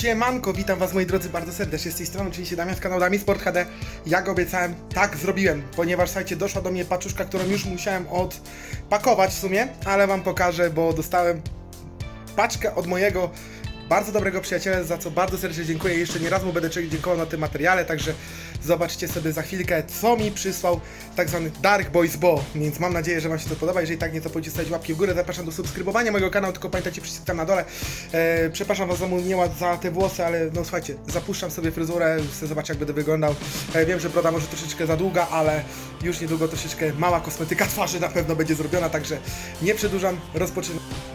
Siemanko, witam was moi drodzy bardzo serdecznie z tej strony, oczywiście Damian z kanału Dami Sport HD. Jak obiecałem, tak zrobiłem, ponieważ słuchajcie, doszła do mnie paczuszka, którą już musiałem odpakować w sumie, ale wam pokażę, bo dostałem paczkę od mojego bardzo dobrego przyjaciela, za co bardzo serdecznie dziękuję. Jeszcze nie raz mu będę dziękował na tym materiale, także zobaczcie sobie za chwilkę, co mi przysłał tak zwany Dark Boys Bo. Więc mam nadzieję, że Wam się to podoba. Jeżeli tak, nie to pójdźcie stawić łapki w górę. Zapraszam do subskrybowania mojego kanału, tylko pamiętajcie przycisk tam na dole. E, przepraszam Was za mój nieład za te włosy, ale no słuchajcie, zapuszczam sobie fryzurę, chcę zobaczyć jak będę wyglądał. E, wiem, że broda może troszeczkę za długa, ale już niedługo troszeczkę mała kosmetyka twarzy na pewno będzie zrobiona, także nie przedłużam, rozpoczynam.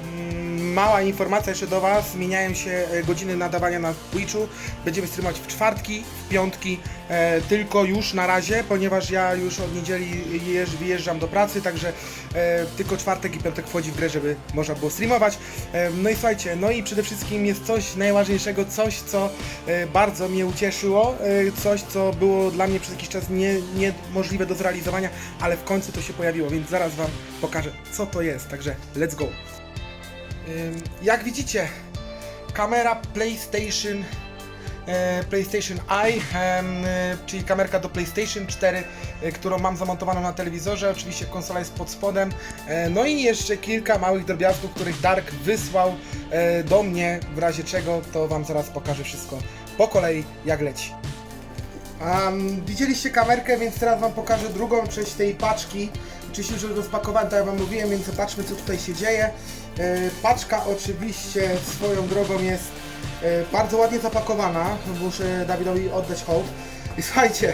Mała informacja jeszcze do Was. Zmieniają się e, godziny nadawania na Twitchu. Będziemy streamować w czwartki, w piątki, e, tylko już na razie, ponieważ ja już od niedzieli jeż, wyjeżdżam do pracy, także e, tylko czwartek i piątek wchodzi w grę, żeby można było streamować. E, no i słuchajcie, no i przede wszystkim jest coś najważniejszego, coś co e, bardzo mnie ucieszyło, e, coś co było dla mnie przez jakiś czas nie, niemożliwe do zrealizowania, ale w końcu to się pojawiło, więc zaraz Wam pokażę co to jest, także let's go. Jak widzicie, kamera PlayStation e, PlayStation Eye, e, czyli kamerka do PlayStation 4, e, którą mam zamontowaną na telewizorze. Oczywiście konsola jest pod spodem. No i jeszcze kilka małych drobiazgów, których Dark wysłał do mnie, w razie czego to Wam zaraz pokażę wszystko po kolei, jak leci. Um, widzieliście kamerkę, więc teraz Wam pokażę drugą część tej paczki. Oczywiście już rozpakowałem, tak jak Wam mówiłem, więc zobaczmy co tutaj się dzieje. E, paczka oczywiście swoją drogą jest e, bardzo ładnie zapakowana. Muszę Dawidowi oddać hołd. I słuchajcie,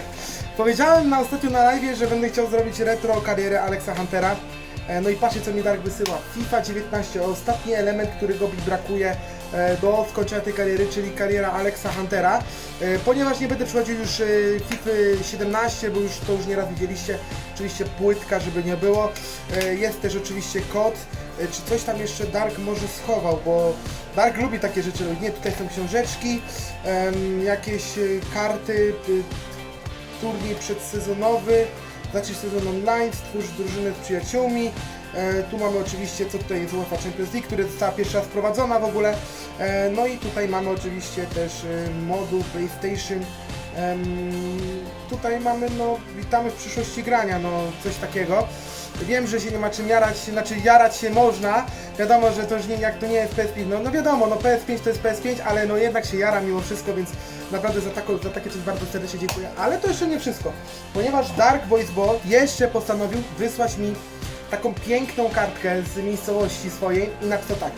powiedziałem na ostatnio na live, że będę chciał zrobić retro karierę Alexa Huntera. E, No i patrzcie co mi Dark wysyła. FIFA 19, ostatni element, którego mi brakuje e, do skończenia tej kariery, czyli kariera Alexa Huntera. E, Ponieważ nie będę przychodził już FIFA 17, bo już to już nieraz widzieliście, oczywiście płytka, żeby nie było. Jest też oczywiście kod. Czy coś tam jeszcze Dark może schował, bo Dark lubi takie rzeczy robić. Nie, tutaj są książeczki, jakieś karty, turniej przedsezonowy, zacznij sezon online, stwórz drużynę z przyjaciółmi. E, tu mamy oczywiście, co tutaj jest UEFA Champions League, która została pierwszy raz wprowadzona w ogóle. E, no i tutaj mamy oczywiście też e, moduł PlayStation. Em, tutaj mamy, no, witamy w przyszłości grania, no, coś takiego. Wiem, że się nie ma czym jarać, znaczy jarać się można. Wiadomo, że to już nie, jak to nie jest PS5, no, no wiadomo, no PS5 to jest PS5, ale no jednak się jara mimo wszystko, więc naprawdę za, taką, za takie coś bardzo serdecznie dziękuję. Ale to jeszcze nie wszystko, ponieważ Dark Voice Bo jeszcze postanowił wysłać mi taką piękną kartkę z miejscowości swojej i na to tak.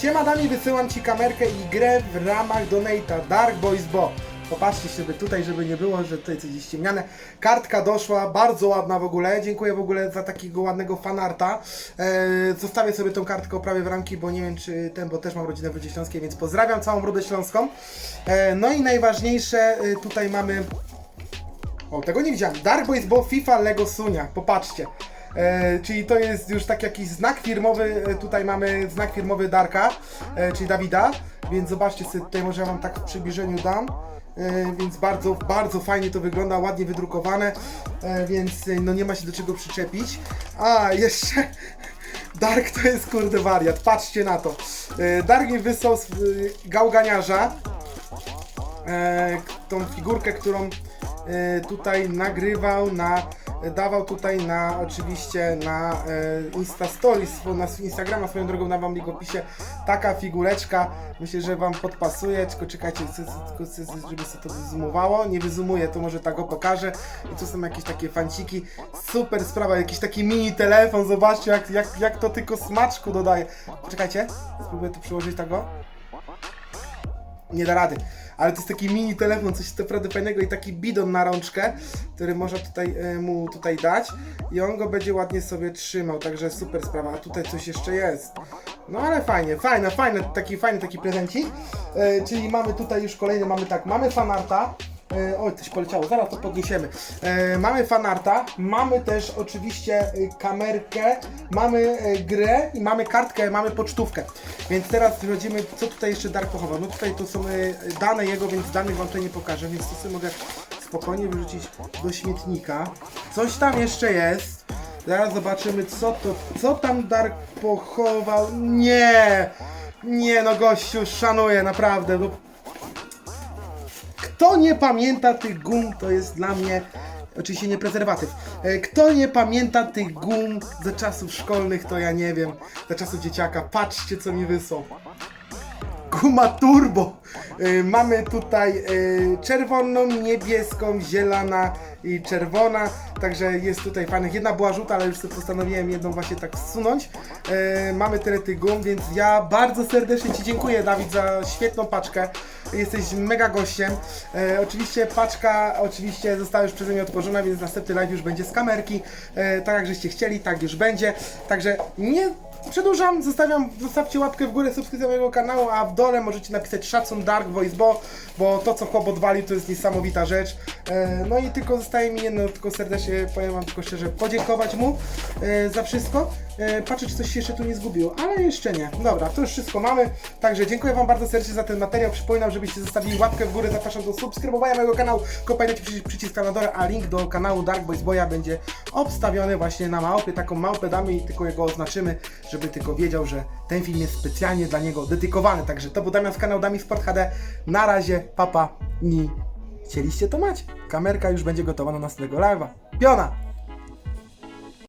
Siema Dami, wysyłam Ci kamerkę i grę w ramach Donate'a Dark Boys Bo. Popatrzcie sobie tutaj, żeby nie było, że tutaj coś jest ściemniane. Kartka doszła, bardzo ładna w ogóle. Dziękuję w ogóle za takiego ładnego fanarta. Eee, zostawię sobie tą kartkę prawie w ramki, bo nie wiem czy ten, bo też mam rodzinę w Rudzie Śląskiej, więc pozdrawiam całą Rudę Śląską. Eee, no i najważniejsze, e, tutaj mamy o, tego nie widziałem. Dark Boys Bo FIFA Lego Sunia. Popatrzcie. E, czyli to jest już tak jakiś znak firmowy. E, tutaj mamy znak firmowy Darka, e, czyli Dawida. Więc zobaczcie sobie tutaj, może ja wam tak w przybliżeniu dam. E, więc bardzo, bardzo fajnie to wygląda, ładnie wydrukowane, e, więc e, no nie ma się do czego przyczepić. A, jeszcze Dark to jest kurde wariat, patrzcie na to. Dark mi wysłał z, gałganiarza, tą figurkę, którą tutaj nagrywał na dawał tutaj na oczywiście na e, Insta Stories, na Instagrama swoją drogą na wam link w opisie. Taka figureczka, myślę, że wam podpasuje, tylko czekajcie, żeby się to wyzoomowało, nie wyzumuję, to może tak go pokażę. I tu są jakieś takie fanciki, super sprawa, jakiś taki mini telefon, zobaczcie jak, jak, jak to tylko smaczku dodaje, poczekajcie, spróbuję to przyłożyć tak go, nie da rady. Ale to jest taki mini telefon, coś naprawdę fajnego i taki bidon na rączkę, który można tutaj e, mu tutaj dać i on go będzie ładnie sobie trzymał, także super sprawa. A tutaj coś jeszcze jest. No ale fajnie, fajna, fajny, taki fajny taki prezencik. E, czyli mamy tutaj już kolejny, mamy tak, mamy fanarta. E, oj, coś poleciało, zaraz to podniesiemy. E, mamy fanarta, mamy też oczywiście e, kamerkę, mamy e, grę i mamy kartkę, mamy pocztówkę. Więc teraz przechodzimy, co tutaj jeszcze Dark pochował. No tutaj to są dane jego, więc danych wam tutaj nie pokażę, więc to sobie mogę spokojnie wyrzucić do śmietnika. Coś tam jeszcze jest. Zaraz zobaczymy co to, co tam Dark pochował. Nie! Nie no gościu, szanuję, naprawdę. No, Kto nie pamięta tych gum, to jest dla mnie oczywiście nie prezerwatyw. E, Kto nie pamięta tych gum ze czasów szkolnych, to ja nie wiem, za czasów dzieciaka. Patrzcie, co mi wysłał. Guma Turbo. Y, Mamy tutaj y, czerwoną, niebieską, zielona i czerwona. Także jest tutaj fajnych. Jedna była żółta, ale już sobie postanowiłem jedną właśnie tak zsunąć. Y, Mamy tyle tych gum, więc ja bardzo serdecznie Ci dziękuję, Dawid, za świetną paczkę. Jesteś mega gościem. E, oczywiście paczka oczywiście została już przeze mnie otworzona, więc następny live już będzie z kamerki. E, tak jak żeście chcieli, tak już będzie. Także nie Przedłużam, zostawiam, zostawcie łapkę w górę, subskrypcję mojego kanału, a w dole możecie napisać szacun Dark Voice, bo, bo to co chłop odwalił to jest niesamowita rzecz. E, no i tylko zostaje mi jedno, tylko serdecznie powiem wam tylko szczerze, podziękować mu e, za wszystko. E, patrzę, czy coś się jeszcze tu nie zgubiło, ale jeszcze nie. Dobra, to już wszystko mamy, także dziękuję wam bardzo serdecznie za ten materiał. Przypominam, żebyście zostawili łapkę w górę, zapraszam do subskrybowania mojego kanału, tylko pamiętajcie przycisk, przycisk na dole, a link do kanału Dark Voice Boya będzie obstawiony właśnie na małpie, taką małpę damy i tylko jego oznaczymy, żeby tylko wiedział, że ten film jest specjalnie dla niego dedykowany. Także to był Damian z kanału Dami Sport HD. Na razie, papa, ni. Chcieliście to mać? Kamerka już będzie gotowa na następnego live'a. Piona!